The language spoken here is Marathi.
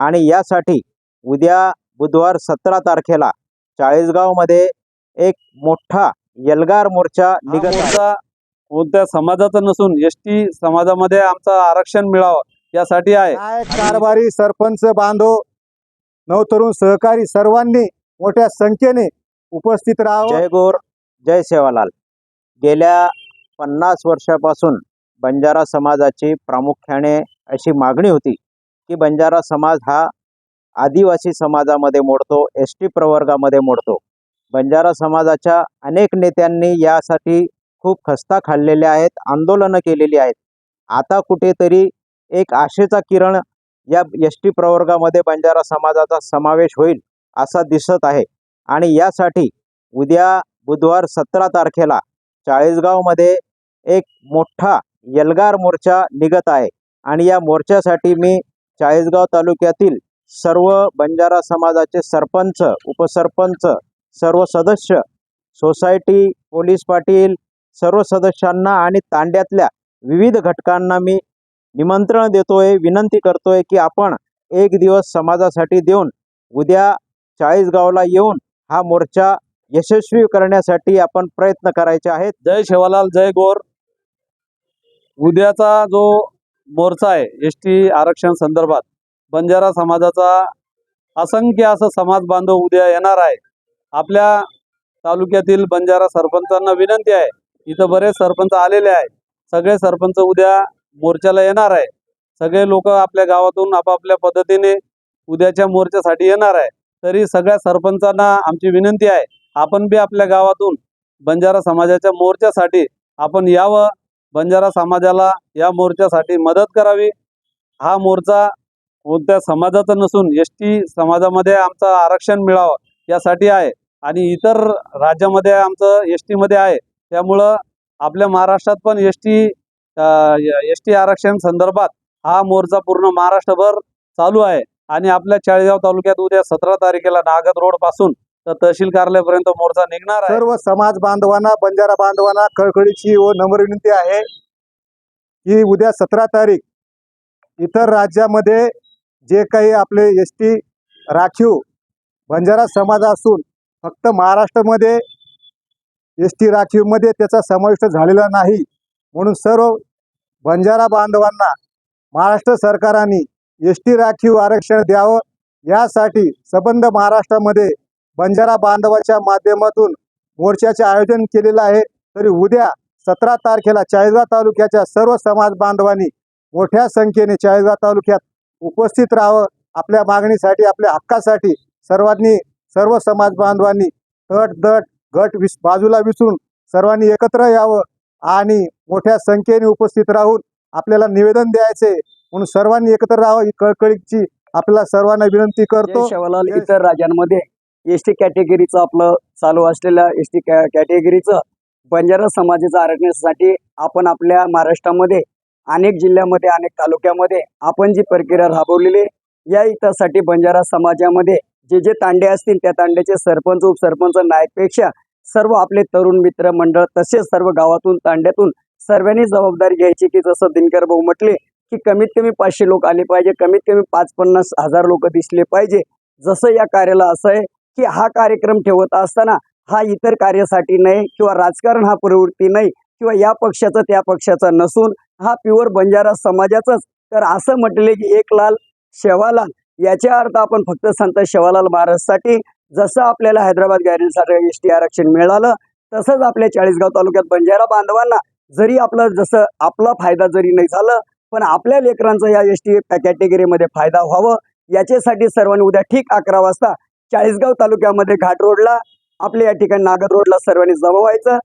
आणि यासाठी उद्या बुधवार सतरा तारखेला चाळीसगावमध्ये एक मोठा एल्गार मोर्चा निघत आहे. मोर्चा कोणत्या समाजाचा नसून एस टी समाजामध्ये आमचं आरक्षण मिळावं यासाठी आहे. काय कारभारी सरपंच बांधव नवतरुण सहकारी सर्वांनी मोठ्या संख्येने उपस्थित राहावं. जय गोर जय सेवालाल. गेल्या पन्नास वर्षापासून बंजारा समाजाची प्रामुख्याने अशी मागणी होती की बंजारा समाज हा आदिवासी समाजामध्ये मोडतो एस टी प्रवर्गामध्ये मोडतो. बंजारा समाजाच्या अनेक नेत्यांनी यासाठी खूप खस्ता खाल्लेल्या आहेत आंदोलनं केलेली आहेत. आता कुठेतरी एक आशेचा किरण या एस टी प्रवर्गामध्ये बंजारा समाजाचा समावेश होईल असा दिसत आहे. आणि यासाठी उद्या बुधवार सतरा तारखेला चाळीसगावमध्ये एक मोठा यलगार मोर्चा निघत आहे. आणि या मोर्चासाठी मी चाळीसगाव तालुक्यातील सर्व बंजारा समाजाचे सरपंच उपसरपंच सर्व सदस्य सोसायटी पोलीस पाटील सर्व सदस्यांना आणि तांड्यातल्या विविध घटकांना मी निमंत्रण देतोय विनंती करतोय की आपण एक दिवस समाजासाठी देऊन उद्या चाळीसगावला येऊन हा मोर्चा यशस्वी करण्यासाठी आपण प्रयत्न करायचे आहेत. जय शेवालाल जय गोर. उद्याचा जो मोर्चा आहे एस टी आरक्षण संदर्भात. बंजारा समाजाचा असंख्य असं समाज बांधव उद्या येणार आहे. आपल्या तालुक्यातील बंजारा सरपंचांना विनंती आहे इथं बरेच सरपंच आलेले आहे सगळे सरपंच उद्या मोर्चाला येणार आहे सगळे लोक आपल्या गावातून आपापल्या पद्धतीने उद्याच्या मोर्चासाठी येणार आहे तरी सगळ्या सरपंचांना आमची विनंती आहे आपण बी आपल्या गावातून बंजारा समाजाच्या मोर्चासाठी आपण यावं बंजारा समाजाला या मोर्चासाठी मदत करावी. हा मोर्चा कोणत्या समाजाचा नसून एस टी समाजामध्ये आमचं आरक्षण मिळावं यासाठी आहे आणि इतर राज्यामध्ये आमचं एस टीमध्ये आहे. त्यामुळं आपल्या महाराष्ट्रात पण एस टी एस टी आरक्षण संदर्भात हा मोर्चा पूर्ण महाराष्ट्रभर चालू आहे. आणि आपल्या चाळीसगाव तालुक्यात उद्या सतरा तारखेला नागद रोडपासून तर तहसील कार्यालयापर्यंत मोर्चा निघणार आहे. सर्व समाज बांधवांना बंजारा बांधवांना कळकळीची व नम्र विनंती आहे की उद्या सतरा तारीख इतर राज्यामध्ये जे काही आपले एस टी राखीव बंजारा समाज असून फक्त महाराष्ट्रामध्ये एस टी राखीवमध्ये त्याचा समाविष्ट झालेला नाही. म्हणून सर्व बंजारा बांधवांना महाराष्ट्र सरकाराने एस टी राखीव आरक्षण द्यावं. यासाठी सबंध महाराष्ट्रामध्ये बंजारा बांधवाच्या माध्यमातून मोर्चाचे आयोजन केलेलं आहे. तरी उद्या सतरा तारखेला चाळीसगाव तालुक्याच्या सर्व समाज बांधवांनी मोठ्या संख्येने चाळीसगाव तालुक्यात उपस्थित राहावं. आपल्या मागणीसाठी आपल्या हक्कासाठी सर्वांनी सर्व समाज बांधवांनी तट दट गट विस बाजूला विसरून सर्वांनी एकत्र यावं आणि मोठ्या संख्येने उपस्थित राहून आपल्याला निवेदन द्यायचे म्हणून सर्वांनी एकत्र राहावं. ही कळकळीची आपल्याला सर्वांना विनंती करतो. इतर राज्यांमध्ये एस टी कॅटेगरीचं आपलं चालू असलेल्या एस टी कॅटेगरीचं बंजारा समाजाचं आरक्षणासाठी आपण आपल्या महाराष्ट्रामध्ये अनेक जिल्ह्यामध्ये अनेक तालुक्यामध्ये आपण जी प्रक्रिया राबवलेली या हितासाठी बंजारा समाजामध्ये जे जे तांडे असतील त्या तांड्याचे सरपंच उपसरपंच नायकपेक्षा सर्व आपले तरुण मित्र मंडळ तसेच सर्व गावातून तांड्यातून सर्वांनी जबाबदारी घ्यायची की जसं दिनकर भाऊ म्हटले की कमीत कमी पाचशे लोक आले पाहिजे कमीत कमी पाच पन्नास हजार लोक दिसले पाहिजे. जसं या कार्याला असं आहे की हा कार्यक्रम ठेवत असताना हा इतर कार्यासाठी नाही किंवा राजकारण हा प्रवृत्ती नाही किंवा या पक्षाचा त्या पक्षाचा नसून हा प्युअर बंजारा समाजाचाच. तर असं म्हटले की एक लाल शेवालाल याच्या अर्थ आपण फक्त संत शेवालाल महाराजसाठी जसं आपल्याला हैदराबाद गॅरेजसाठी एस टी आरक्षण मिळालं तसंच आपल्या चाळीसगाव तालुक्यात बंजारा बांधवांना जरी आपलं जसं आपला फायदा जरी नाही झालं पण आपल्या लेकरांचा या एस टी कॅटेगरीमध्ये फायदा व्हावं याच्यासाठी सर्वांनी उद्या ठीक अकरा वाजता चाळीसगाव तालुक्यामध्ये घाट रोडला. आपल्या या ठिकाणी नागर रोडला सर्वांनी जमा व्हायचं.